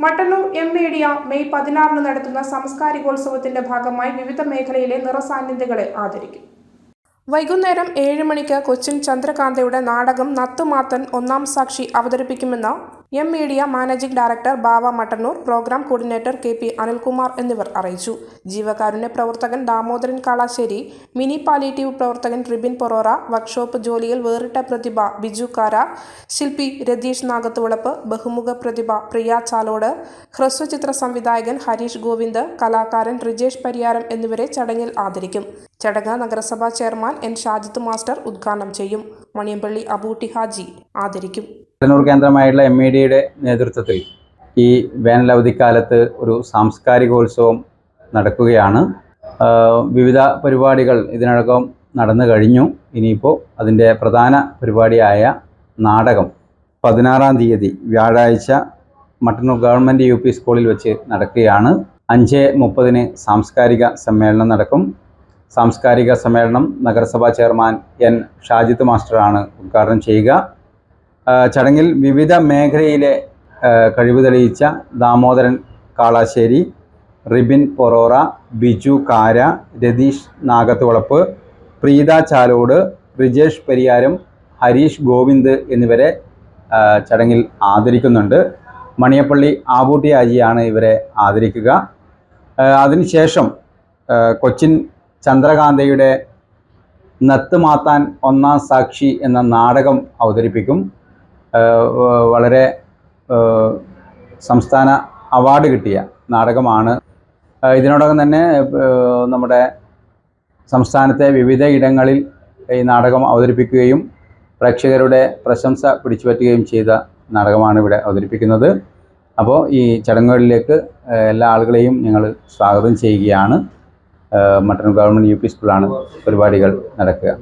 Mattannur M media May പതിനാറിന് നടത്തുന്ന സാംസ്കാരികോത്സവത്തിന്റെ ഭാഗമായി വിവിധ മേഖലയിലെ നിറസാന്നിധ്യങ്ങളെ ആദരിക്കും. വൈകുന്നേരം ഏഴ് മണിക്ക് കൊച്ചിൻ ചന്ദ്രകാന്തയുടെ നാടകം നത്തുമാത്തൻ ഒന്നാം സാക്ഷി അവതരിപ്പിക്കുമെന്ന് M media managing director Bava Mattannur programme coordinator K P Anilkumar എന്നിവർ അറിയിച്ചു. ജീവകാരുണ്യ പ്രവർത്തകൻ ദാമോദരൻ കാളാശ്ശേരി മിനി പാലിയേറ്റീവ് പ്രവർത്തകൻ റിബിൻ പൊറോറ വർക്ക്ഷോപ്പ് ജോലിയിൽ വേറിട്ട പ്രതിഭ ബിജു കാര ശില്പി രതീഷ് നാഗത്തുവളപ്പ് ബഹുമുഖ പ്രതിഭ പ്രിയ ചാലോട് ഹ്രസ്വചിത്ര സംവിധായകൻ ഹരീഷ് ഗോവിന്ദ് കലാകാരൻ റിജേഷ് പരിയാരം എന്നിവരെ ചടങ്ങിൽ ആദരിക്കും. ചടങ്ങ് നഗരസഭാ ചെയർമാൻ എൻ ഷാജിത്ത് മാസ്റ്റർ ഉദ്ഘാടനം ചെയ്യും. മണിയമ്പള്ളി അബൂട്ടി ഹാജി ആദരിക്കും. കണ്ണൂർ കേന്ദ്രമായുള്ള എം ഇ ഡിയുടെ നേതൃത്വത്തിൽ ഈ വേനലവധിക്കാലത്ത് ഒരു സാംസ്കാരികോത്സവം നടക്കുകയാണ്. വിവിധ പരിപാടികൾ ഇതിനടക്കം നടന്നു കഴിഞ്ഞു. ഇനിയിപ്പോൾ അതിന്റെ പ്രധാന പരിപാടിയായ നാടകം പതിനാറാം തീയതി വ്യാഴാഴ്ച മട്ടന്നൂർ ഗവൺമെന്റ് യു പി സ്കൂളിൽ വെച്ച് നടക്കുകയാണ്. അഞ്ച് മുപ്പതിന് സാംസ്കാരിക സമ്മേളനം നടക്കും. സാംസ്കാരിക സമ്മേളനം നഗരസഭാ ചെയർമാൻ എൻ ഷാജിത്ത് മാസ്റ്ററാണ് ഉദ്ഘാടനം ചെയ്യുക. ചടങ്ങിൽ വിവിധ മേഖലയിലെ കഴിവ് തെളിയിച്ച ദാമോദരൻ കാളാശ്ശേരി റിബിൻ പൊറോറ ബിജു കാര രതീഷ് നാഗത്തുവളപ്പ് പ്രീത ചാലോട് റിജേഷ് പരിയാരം ഹരീഷ് ഗോവിന്ദ് എന്നിവരെ ചടങ്ങിൽ ആദരിക്കുന്നുണ്ട്. മണിയപ്പള്ളി ആബൂട്ടി ആജിയാണ് ഇവരെ ആദരിക്കുക. അതിനുശേഷം കൊച്ചിൻ ചന്ദ്രകാന്തയുടെ നത്ത് മാത്താൻ ഒന്നാം സാക്ഷി എന്ന നാടകം അവതരിപ്പിക്കും. വളരെ സംസ്ഥാന അവാർഡ് കിട്ടിയ നാടകമാണ്. ഇതിനോടകം തന്നെ നമ്മുടെ സംസ്ഥാനത്തെ വിവിധ ഇടങ്ങളിൽ ഈ നാടകം അവതരിപ്പിക്കുകയും പ്രേക്ഷകരുടെ പ്രശംസ പിടിച്ചുപറ്റുകയും ചെയ്ത നാടകമാണ് ഇവിടെ അവതരിപ്പിക്കുന്നത്. അപ്പോൾ ഈ ചടങ്ങുകളിലേക്ക് എല്ലാ ആളുകളെയും ഞങ്ങൾ സ്വാഗതം ചെയ്യുകയാണ്. മട്ടന്നൂർ ഗവൺമെന്റ് യു പി സ്കൂളാണ് പരിപാടികൾ നടക്കുക.